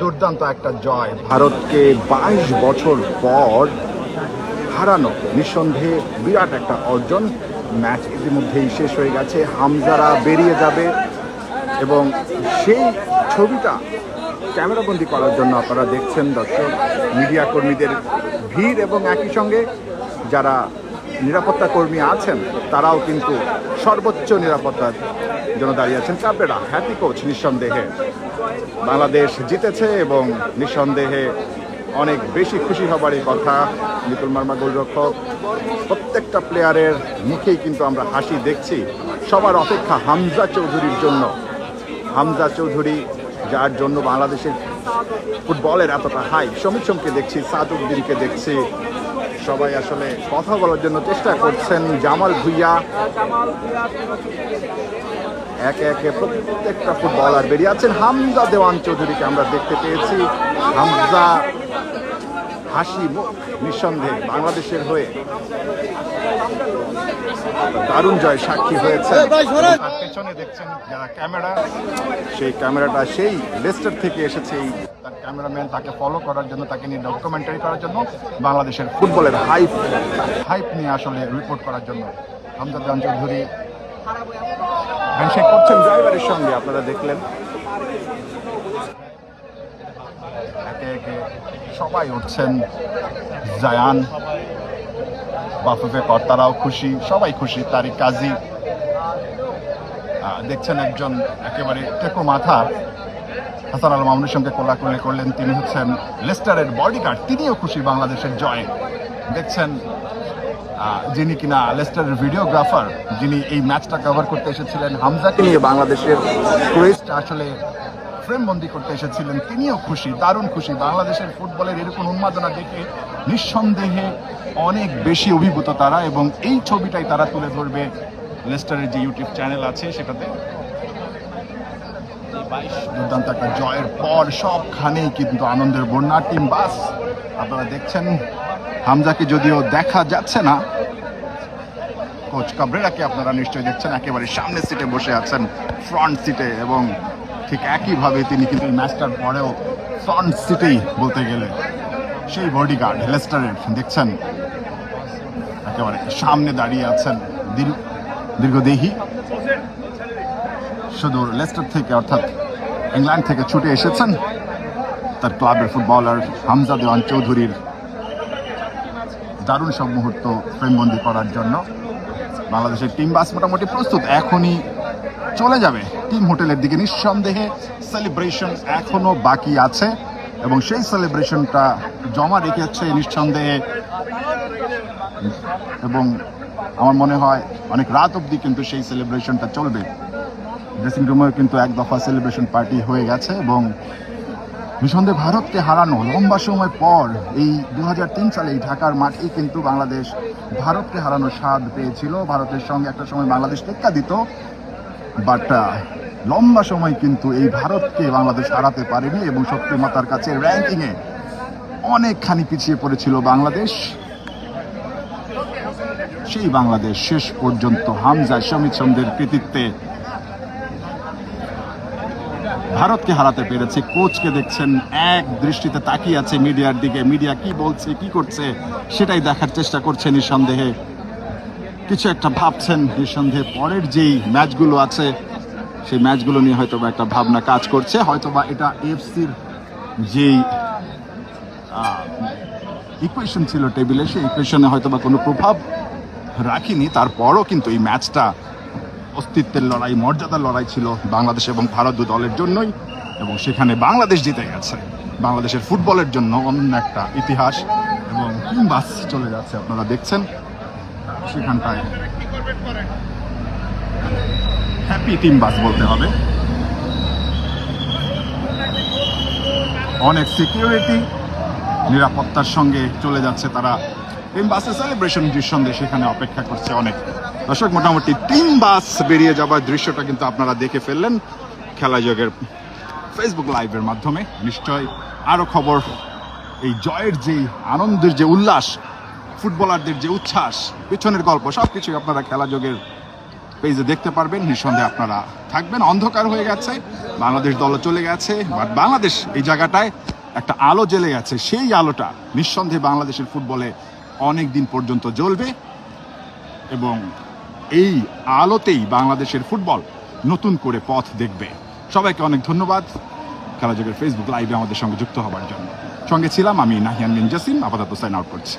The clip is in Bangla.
দুর্দান্ত একটা জয়। ভারতকে বাইশ বছর পর হারানো নিঃসন্দেহে বিরাট একটা অর্জন। ম্যাচ ইতিমধ্যেই শেষ হয়ে গেছে। হামজারা বেরিয়ে যাবে এবং সেই ছবিটা ক্যামেরাবন্দি করার জন্য আপনারা দেখছেন দর্শক, মিডিয়া কর্মীদের ভিড় এবং একই সঙ্গে যারা নিরাপত্তা কর্মী আছেন, তারাও কিন্তু সর্বোচ্চ নিরাপত্তার জন্য দাঁড়িয়ে আছেন। কাপড়েরা হ্যাপি কোচ নিঃসন্দেহে। বাংলাদেশ জিতেছে এবং নিঃসন্দেহে অনেক বেশি খুশি হবারই কথা নিতুল মার্মা গোলরক্ষক। প্রত্যেকটা প্লেয়ারের মুখেই কিন্তু আমরা হাসি দেখছি। সবার অপেক্ষা হামজা চৌধুরীর জন্য। হামজা চৌধুরী, যার জন্য বাংলাদেশের ফুটবলের এতটা হাই, সমীর সোমকে দেখছি, সাদুদ্দিনকে দেখছি। সবাই আসলে কথা বলার জন্য চেষ্টা করছেন জামাল ভুইয়া। একে একে প্রত্যেকটা ফুটবলার বেরিয়ে আছেন। হামজা দেওয়ান চৌধুরীকে আমরা দেখতে পেয়েছি। হামজা হাসি মুখ নিঃসন্দেহে বাংলাদেশের হয়ে দারুণ জয় সাক্ষী হয়েছে। পেছনে দেখছেন যারা ক্যামেরা সেই ক্যামেরাটা সেই লেস্টার থেকে এসেছে এই তার ক্যামেরাম্যান তাকে ফলো করার জন্য তাকে নিয়ে ডকুমেন্টারি করার জন্য বাংলাদেশের ফুটবলের হাইপ হাইপ নিয়ে আসলে রিপোর্ট করার জন্য। হামজা দেওয়ান চৌধুরী হ্যান্ডশেক করছেন ড্রাইভারের সঙ্গে, আপনারা দেখলেন। একে একে সবাই উঠছেন, জায়ান, বাফুফে কর্তারাও খুশি, সবাই খুশি তারই কাজী দেখছেন একজন একেবারে টেকো মাথা। হাসান আল মামুনের সঙ্গে কোলাকুলি করলেন, তিনি হচ্ছেন লেস্টারের বডিগার্ড তিনিও খুশি বাংলাদেশের জয়ে। দেখছেন যিনি কিনা লেস্টারের ভিডিওগ্রাফার, যিনি এই ম্যাচটা কভার করতে এসেছিলেন, হামজাকে নিয়ে বাংলাদেশের ক্রেস্ট আসলে ফ্রেম বন্দি করতে এসেছিলেন, তিনিও খুশি, দারুণ খুশি। বাংলাদেশের ফুটবলের এরকম উন্মাদনা দেখে নিঃসন্দেহে অনেক বেশি অভিভূত তারা এবং এই ছবিটাই তারা তুলে ধরবে লেস্টারের যে ইউটিউব চ্যানেল আছে, সেটাতে। দুর্দান্ত একটা জয়ের পর সবখানেই কিন্তু আনন্দের বন্যা, টিম বাস। আপনারা দেখছেন হামজাকে যদিও দেখা যাচ্ছে না, কোচ কাবরেরাকে আপনারা নিশ্চয়ই দেখছেন, একেবারে সামনের সিটে বসে আছেন ফ্রন্ট সিটে এবং ঠিক একইভাবে তিনি কিন্তু ম্যাচটার পরেও ফ্রন্ট সিটেই বলতে গেলে সেই বডিগার্ড লেস্টারের দেখছেন? একেবারে সামনে দাঁড়িয়ে আছেন দীর্ঘ দীর্ঘদেহী সুদূর লেস্টার থেকে, অর্থাৎ ইংল্যান্ড থেকে ছুটে এসেছেন তার ক্লাবের ফুটবলার হামজা দেওয়ান চৌধুরীর দারুণ সব মুহূর্ত ফ্রেমবন্দি করার জন্য। বাংলাদেশের টিম বাস মোটামুটি প্রস্তুত, এখনই চলে যাবে। টিম হোটেলের দিকে নিঃসন্দেহে সেলিব্রেশন এখনও বাকি আছে এবং সেই সেলিব্রেশনটা জমা রেখেছে নিঃসন্দেহে। এবং আমার মনে হয় অনেক রাত অবধি কিন্তু সেই সেলিব্রেশনটা চলবে। ড্রেসিং রুমেও কিন্তু এক দফা সেলিব্রেশন পার্টি হয়ে গেছে এবং নিঃসন্দেহে ভারতকে হারানো লম্বা সময় পর এই দু সালে এই ঢাকার মাঠেই কিন্তু বাংলাদেশ ভারতকে হারানোর স্বাদ পেয়েছিল। ভারতের সঙ্গে একটা সময় বাংলাদেশ টেক্কা দিত বাট লম্বা সময় কিন্তু এই ভারতকে বাংলাদেশ হারাতে পারেনি এবং শক্তিমতার কাছে র্যাঙ্কিংয়ে অনেকখানি পিছিয়ে পড়েছিল বাংলাদেশ। সেই বাংলাদেশ শেষ পর্যন্ত হামজা সমদের কৃতিত্বে ভারতকে হারাতে পেরেছে, কোচকে দেখছেন, এক দৃষ্টিতে তাকিয়ে আছে মিডিয়ার দিকে। মিডিয়া কি বলছে, কি করছে, সেটাই দেখার চেষ্টা করছে নিঃসন্দেহে। কিছু একটা ভাবছেন নিঃসন্দেহে, পরের যেই ম্যাচগুলো আছে, সেই ম্যাচগুলো নিয়ে হয়তো বা একটা ভাবনা কাজ করছে। হয়তো বা এটা এফসির যেই ইকুয়েশন ছিল টেবিলে, সেই ইকুয়েশনে হয়তো বা কোনো প্রভাব রাখিনি। তারপরও কিন্তু এই ম্যাচটা অস্তিত্বের লড়াই, মর্যাদার লড়াই ছিল বাংলাদেশ এবং ভারত দু দলের জন্যই এবং সেখানে বাংলাদেশ জিতে গেছে। বাংলাদেশের ফুটবলের জন্য অন্য একটা ইতিহাস এবং বাস চলে যাচ্ছে, আপনারা দেখছেন সেখানটায়। হ্যাপি টিম বাস বলতে হবে। অনেক সিকিউরিটি নিরাপত্তার সঙ্গে চলে যাচ্ছে তারা। টিম বাসে সেলিব্রেশন নিঃসন্দেহে সেখানে অপেক্ষা করছে অনেক। দর্শক, মোটামুটি টিম বাস বেরিয়ে যাবার দৃশ্যটা কিন্তু আপনারা দেখে ফেললেন খেলা যোগের ফেসবুক লাইভের মাধ্যমে। নিশ্চয় আরও খবর, এই জয়ের যে আনন্দের যে উল্লাস, ফুটবলারদের যে উচ্ছ্বাস, পেছনের গল্প সব কিছুই আপনারা খেলা যোগের পেজে দেখতে পারবেন। নিঃসন্দেহে আপনারা থাকবেন। অন্ধকার হয়ে গেছে, বাংলাদেশ দল চলে গেছে, বাট বাংলাদেশ এই জায়গাটায় একটা আলো জ্বেলে গেছে। সেই আলোটা নিঃসন্দেহে বাংলাদেশের ফুটবলে অনেক দিন পর্যন্ত জ্বলবে এবং এই আলোতেই বাংলাদেশের ফুটবল নতুন করে পথ দেখবে। সবাইকে অনেক ধন্যবাদ। খেলাযোগের ফেসবুক লাইভে আমাদের সঙ্গে যুক্ত হবার জন্য। সঙ্গে ছিলাম আমি নাহিয়ান মিন জাসিম আপাতত সাইন আউট করছি।